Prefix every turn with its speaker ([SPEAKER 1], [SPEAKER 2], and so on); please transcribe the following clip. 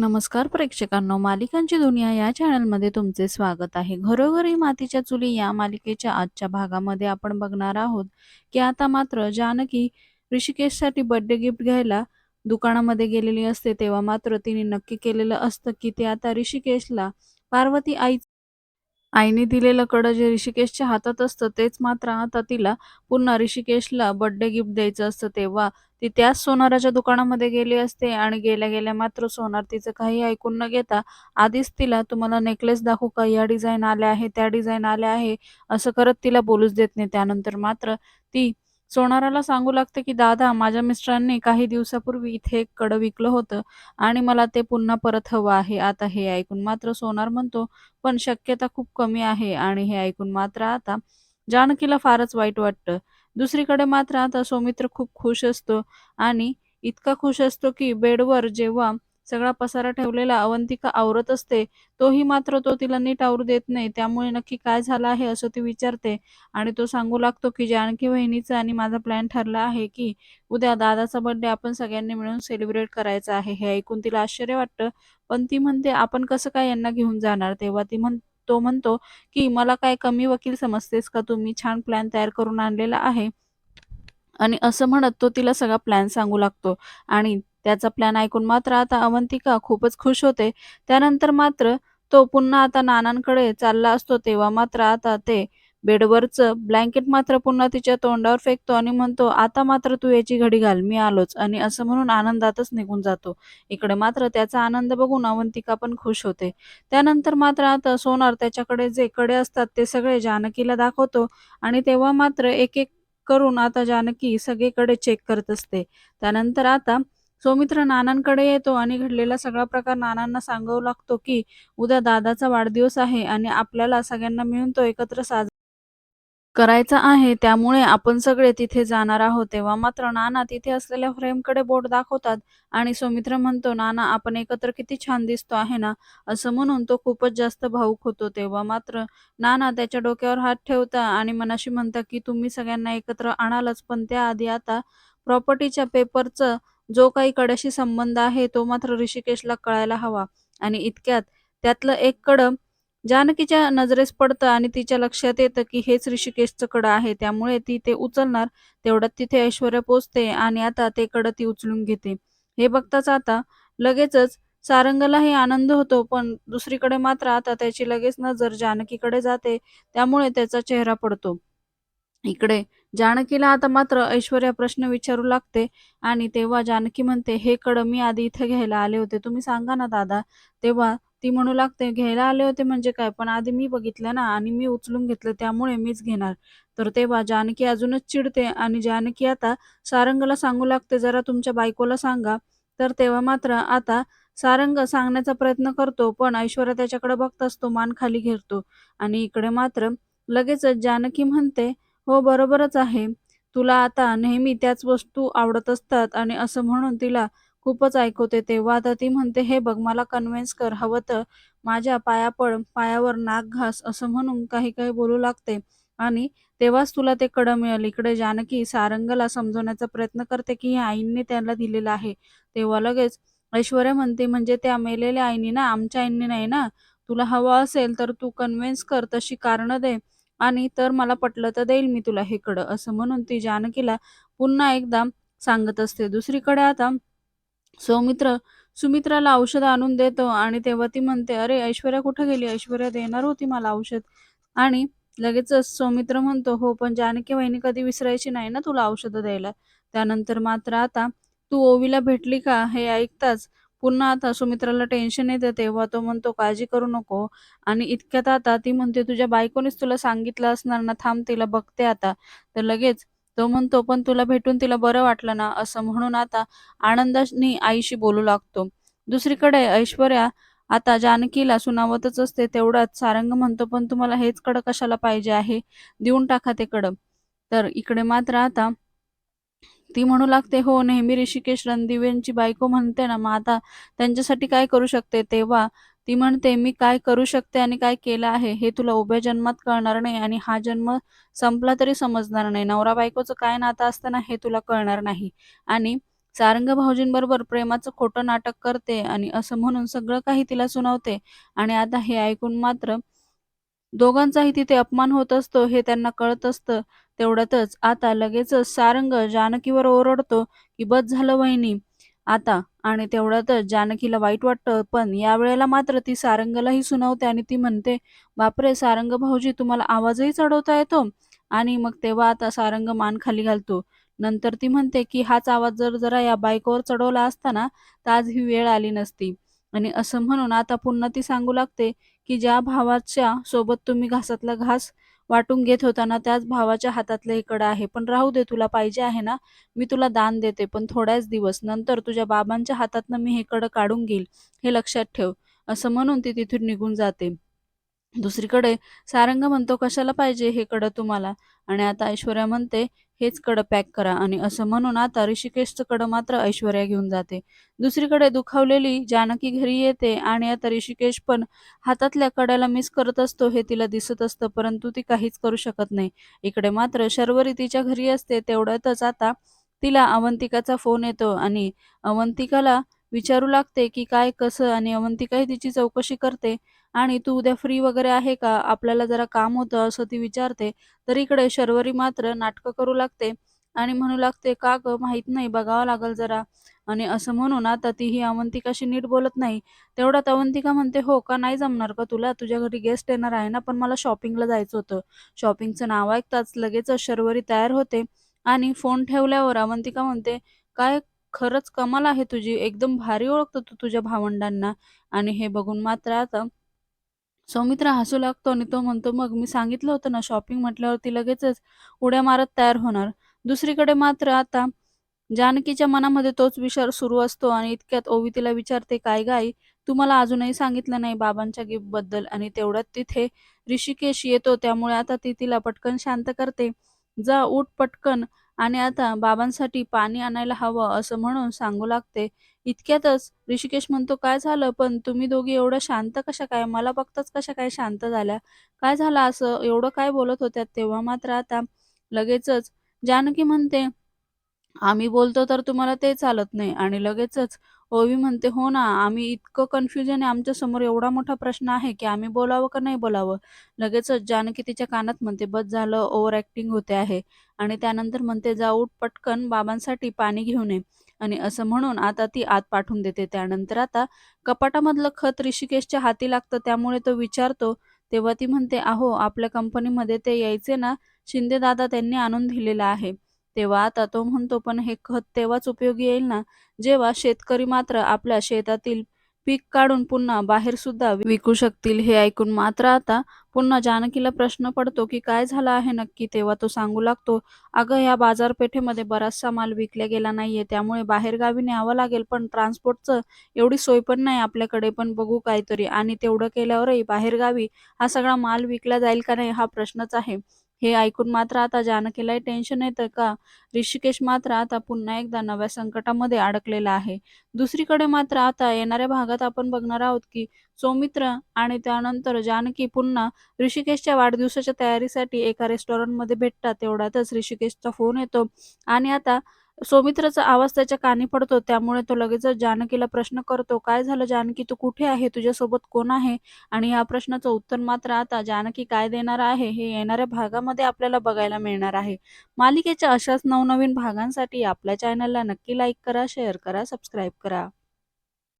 [SPEAKER 1] नमस्कार प्रेक्षकांनो मालिकांची दुनिया या चॅनलमध्ये तुमचे स्वागत आहे. घरोघरी मातीच्या चुली या मालिकेच्या आजच्या भागामध्ये आपण बघणार आहोत की आता मात्र जानकी ऋषिकेशसाठी बर्थडे गिफ्ट घ्यायला दुकानामध्ये गेलेली असते तेव्हा मात्र तिने नक्की केलेलं असतं की ते आता ऋषिकेशला पार्वती आई आईने दिलेलं कडं जे ऋषिकेशच्या हातात असतं तेच मात्र आता तिला पुन्हा ऋषिकेशला बर्थडे गिफ्ट द्यायचं असतं तेव्हा. ती त्याच सोनाराच्या दुकानामध्ये गेली असते आणि गेल्या गेल्या मात्र सोनार तिचं काही ऐकून न घेता आधीच तिला तुम्हाला नेकलेस दाखवू का? या डिझाईन आल्या आहे त्या डिझाईन आल्या आहे. असं करत तिला बोलूच देत नाही. त्यानंतर मात्र ती सोनाराला सांगू लागते की दादा माझ्या मिस्टरांनी काही दिवसापूर्वी इथे एक कडं विकलं होतं आणि मला ते पुन्हा परत हवं आहे. आता हे ऐकून मात्र सोनार म्हणतो पण शक्यता खूप कमी आहे आणि हे ऐकून मात्र आता जानकीला फारच वाईट वाटतं. दुसरीकडे मात्र आता सौमित्र खूप खुश असतो आणि इतका खुश असतो की बेडवर जेव्हा सगळा पसारा ठेवलेला अवंतिका आवरत असते. तोही मात्र तो तिला नीट आवरू देत नाही. त्यामुळे नक्की काय झालं आहे असं ती विचारते आणि तो सांगू लागतो की जानकी वहिनीचा आणि माझा प्लॅन ठरला आहे की उद्या दादाचा बर्थडे आपण सगळ्यांनी मिळून सेलिब्रेट करायचा आहे. हे ऐकून तिला आश्चर्य वाटतं. पण ती म्हणते आपण कसं काय यांना घेऊन जाणार? तेव्हा ती म्हण तो म्हणतो की मला काय कमी वकील समजतेस का तुम्ही? छान प्लॅन तयार करून आणलेला आहे. आणि असं म्हणत तो तिला सगळा प्लॅन सांगू लागतो. आणि त्याचा प्लॅन ऐकून मात्र आता अवंतिका खूपच खुश होते. त्यानंतर मात्र तो पुन्हा आता नानांकडे चालला असतो. तेव्हा मात्र आता ते बेडवरचं ब्लँकेट मात्र पुन्हा तिच्या तोंडावर फेकतो आणि म्हणतो आता मात्र तू याची घडी घाल मी आलोच. आणि असं म्हणून आनंदातच निघून जातो. इकडे मात्र त्याचा आनंद बघून अवंतिका पण खुश होते. त्यानंतर मात्र आता सोनार त्याच्याकडे जे कडे असतात ते सगळे जानकीला दाखवतो आणि तेव्हा मात्र एक एक करून आता जानकी सगळीकडे चेक करत असते. त्यानंतर आता सौमित्र नानांकडे येतो आणि घडलेला सगळा प्रकार नानांना सांगावं लागतो की उद्या दादाचा वाढदिवस आहे आणि आपल्याला सगळ्यांना मिळून तो एकत्र साजरा करायचा आहे. त्यामुळे आपण सगळे तिथे जाणार आहोत. तेव्हा मात्र नाना तिथे असलेल्या फ्रेमकडे बोट दाखवतात आणि सौमित्र म्हणतो नाना आपण एकत्र किती छान दिसतो आहे ना? असं म्हणून तो खूपच जास्त भाऊक होतो. तेव्हा मात्र नाना त्याच्या डोक्यावर हात ठेवता आणि मनाशी म्हणता की तुम्ही सगळ्यांना एकत्र आणालच पण त्याआधी आता प्रॉपर्टीच्या पेपरचं जो काही कड्याशी संबंध आहे तो मात्र ऋषिकेशला कळायला हवा. आणि इतक्यात त्यातलं एक कड जानकीच्या नजरेस पडतं आणि तिच्या लक्षात येतं की हेच ऋषिकेशचं कडं आहे. त्यामुळे ती ते उचलणार तेवढ्यात तिथे ऐश्वर्या पोचते आणि आता ते कडं ती उचलून घेते. हे बघताच आता लगेचच सारंगलाही आनंद होतो पण दुसरीकडे मात्र आता त्याची लगेच नजर जानकीकडे जाते. त्यामुळे त्याचा चेहरा पडतो. इकडे जानकीला आता मात्र ऐश्वर्या प्रश्न विचारू लागते आणि तेव्हा जानकी म्हणते हे कड मी आधी इथे घ्यायला आले होते. तुम्ही सांगा ना दादा. तेव्हा ती म्हणू लागते घ्यायला आले होते म्हणजे काय? पण आधी मी बघितलं ना आणि मी उचलून घेतलं त्यामुळे मीच घेणार. तर तेव्हा जानकी अजूनच चिडते आणि जानकी आता सारंगला सांगू लागते जरा तुमच्या बायकोला सांगा. तर तेव्हा मात्र आता सारंग सांगण्याचा प्रयत्न करतो पण ऐश्वर्या त्याच्याकडे बघताच तो मान खाली घेरतो. आणि इकडे मात्र लगेचच जानकी म्हणते हो बरोबरच आहे. तुला आता नेहमी त्याच वस्तू आवडत असतात आणि असं म्हणून तिला खूपच ऐकवते तेव्हा आता ती म्हणते हे बघ मला कन्व्हिन्स कर हवं तर माझ्या पाया पड पायावर नाक घास असं म्हणून काही काही बोलू लागते. आणि तेव्हाच तुला ते कडं मिळेल. इकडे जानकी सारंगला समजवण्याचा प्रयत्न करते की हे आईंनी त्याला दिलेलं आहे. तेव्हा लगेच ऐश्वर्या म्हणते म्हणजे त्या मेलेल्या आईनी ना आमच्या आईंनी नाही ना तुला हवं असेल तर तू कन्व्हिन्स कर तशी कारणं दे. आणि तर मला पटलं तर देईल मी तुला हे कडं असं म्हणून ती जानकीला पुन्हा एकदा सांगत असते. दुसरीकडे आता सौमित्र सुमित्राला औषध आणून देतो आणि तेव्हा ती म्हणते अरे ऐश्वर्या कुठे गेली? ऐश्वर्या देणार होती मला औषध. आणि लगेचच सौमित्र म्हणतो हो पण जानकी वहिनी कधी विसरायची नाही ना तुला औषधं द्यायला. त्यानंतर मात्र आता तू ओवीला भेटली का? हे ऐकताच पुन्हा आता सुमित्राला टेन्शन येतं तेव्हा तो म्हणतो काळजी करू नको. आणि इतक्यात आता ती म्हणते तुझ्या बायकोनीच तुला सांगितलं असणार ना थांब तिला बघते आता. तर लगेच तो म्हणतो पण तुला भेटून तिला बरं वाटलं ना? असं म्हणून आता आनंदाने आईशी बोलू लागतो. दुसरीकडे ऐश्वर्या आता जानकीला सुनावतच असते तेवढाच सारंग म्हणतो पण तुम्हाला हेच कडं कशाला पाहिजे आहे? देऊन टाका ते कडं तर इकडे मात्र आता ती म्हणू लागते हो नेहमी ऋषिकेश रणदिवेंची बायको म्हणते ना मग आता त्यांच्यासाठी काय करू शकते? तेव्हा ती म्हणते मी काय करू शकते आणि काय केलं आहे हे तुला उभ्या जन्मात कळणार नाही आणि हा जन्म संपला तरी समजणार नाही. नवरा बायकोचं काय नातं असतं ना हे तुला कळणार नाही. आणि सारंग भाऊजींबरोबर प्रेमाचं खोटं नाटक करते आणि असं म्हणून सगळं काही तिला सुनावते. आणि आता हे ऐकून मात्र दोघांचाही तिथे अपमान होत असतो हे त्यांना कळत असतं. तेवढ्यातच आता लगेचच सारंग जानकीवर ओरडतो की बस झालं वहिनी आता. आणि तेवढ्यातच जानकीला वाईट वाटतं पण यावेळेला मात्र ती सारंगलाही सुनावते आणि ती म्हणते बापरे सारंग भाऊजी तुम्हाला आवाजही चढवता येतो. आणि मग तेव्हा आता सारंग मान खाली घालतो. नंतर ती म्हणते की हाच आवाज जर जरा या बायकोवर चढवला असता ना तर आज ही वेळ आली नसती. आणि असं म्हणून आता पुन्हा ती सांगू लागते की ज्या भावाच्या सोबत तुम्ही घासातला घास वाटून घेत होता ना त्याच भावाच्या हातातलं हे कडं आहे. पण राहू दे तुला पाहिजे आहे ना मी तुला दान देते पण थोड्याच दिवस नंतर तुझ्या बाबांच्या हातातनं मी हे कडं काढून घेईल हे लक्षात ठेव असं म्हणून ती तिथून निघून जाते. दुसरीकडे सारंग म्हणतो कशाला पाहिजे हे कडं तुम्हाला? आणि आता ऐश्वर्या म्हणते हेच कडं पॅक करा आणि असं म्हणून आता ऋषिकेशचं कडं मात्र ऐश्वर्या घेऊन जाते. दुसरीकडे दुखावलेली जानकी घरी येते आणि आता ऋषिकेश पण हातातल्या कड्याला मिस करत असतो हे तिला दिसत असतं परंतु ती काहीच करू शकत नाही. इकडे मात्र शर्वरी तिच्या घरी असते तेवढ्यातच आता तिला अवंतिकाचा फोन येतो आणि अवंतिकाला विचारू लागते की काय कसं आणि अवंतिकाही तिची चौकशी करते. आणि तू उद्या फ्री वगैरे आहे का? आपल्याला जरा काम होतं असं ती विचारते. तर इकडे शर्वरी मात्र नाटकं करू लागते. आणि म्हणू लागते का ग? माहीत नाही बघावं लागल जरा. आणि असं म्हणून आता ती ही अवंतिकाशी नीट बोलत नाही. तेवढ्यात अवंतिका म्हणते हो का? नाही जमणार का तुला? तुझ्या घरी गेस्ट येणार आहे ना पण मला शॉपिंगला जायचं होतं. शॉपिंगचं नाव ऐकताच लगेच शर्वरी तयार होते. आणि फोन ठेवल्यावर अवंतिका म्हणते काय खरंच कमाल आहे तुझी. एकदम भारी ओळखतो तू तुझ्या भावंडांना. आणि हे बघून मात्र आता सौमित्र हसू लागतो आणि तो म्हणतो मग मी सांगितलं होतं ना शॉपिंग म्हटल्यावर ती लगेचच उड्या मारत तयार होणार. दुसरीकडे मात्र आता जानकीच्या मनामध्ये तोच विचार सुरू असतो आणि इतक्यात ओवी तिला विचारते काय गाई तू मला अजूनही सांगितलं नाही बाबांच्या गिफ्टबद्दल आणि तेवढ्यात तिथे ऋषिकेश येतो त्यामुळे आता ती तिला पटकन शांत करते. जा उठ पटकन आणि आता बाबांसाठी पाणी आणायला हवं असं म्हणून सांगू लागते. इतक्यातच ऋषिकेश म्हणतो काय झालं? पण तुम्ही दोघी एवढं शांत कशा काय? मला बघताच कशा काय शांत झाल्या. काय झालं असं? एवढं काय बोलत होत्या तेव्हा मात्र आता लगेचच जानकी म्हणते आम्ही बोलतो तर तुम्हाला ते चालत नाही. आणि लगेचच ओवी म्हणते हो ना आम्ही इतकं कन्फ्युजन आहे आमच्यासमोर एवढा मोठा प्रश्न आहे की आम्ही बोलावं का नाही बोलावं? लगेचच जानकी तिच्या कानात म्हणते बस झालं ओव्हर ऍक्टिंग होते आहे. आणि त्यानंतर म्हणते जा उठ पटकन बाबांसाठी पाणी घेऊन ये. आणि असं म्हणून आता ती आत पाठवून देते. त्यानंतर आता कपाटामधलं खत ऋषिकेशच्या हाती लागतं त्यामुळे तो विचारतो तेव्हा ती म्हणते अहो आपल्या कंपनीमध्ये ते यायचे ना शिंदे दादा त्यांनी आणून दिलेलं आहे. तेव्हा आता तो म्हणतो पण हे खत तेव्हाच उपयोगी येईल ना? जेव्हा शेतकरी मात्र आपल्या शेतातील पीक काढून पुन्हा बाहेर सुद्धा विकू शकतील हे ऐकून मात्र आता पुन्हा जानकीला प्रश्न पडतो की काय झालं आहे नक्की? तेव्हा तो सांगू लागतो अगं या बाजारपेठेमध्ये बराचसा माल विकला गेला नाहीये त्यामुळे बाहेर गावी न्यावं लागेल पण ट्रान्सपोर्टचं एवढी सोय पण नाही आपल्याकडे पण बघू काहीतरी. आणि तेवढं केल्यावरही बाहेर गावी हा सगळा माल विकला जाईल का नाही हा प्रश्नच आहे. हे ऐकून मात्र आता जानकीलाही टेन्शन येतं का? ऋषिकेश मात्र आता पुन्हा एकदा नव्या संकटामध्ये अडकलेला आहे. दुसरीकडे मात्र आता येणाऱ्या भागात आपण बघणार आहोत की सौमित्र आणि त्यानंतर जानकी पुन्हा ऋषिकेशच्या वाढदिवसाच्या तयारीसाठी एका रेस्टॉरंटमध्ये भेटतात. तेवढ्यातच ऋषिकेशचा फोन येतो. आणि आता सौमित्राचा आवाज त्याच्या कानी पडतो त्यामुळे तो लगेच जानकीला प्रश्न करतो काय झालं जानकी? तू कुठे आहे? तुझ्यासोबत कोण आहे? आणि या प्रश्नाचं उत्तर मात्र आता जानकी काय देणार आहे हे येणाऱ्या भागामध्ये आपल्याला बघायला मिळणार आहे. मालिकेच्या अशाच नवनवीन भागांसाठी आपल्या चॅनलला नक्की लाईक करा शेअर करा सबस्क्राईब करा.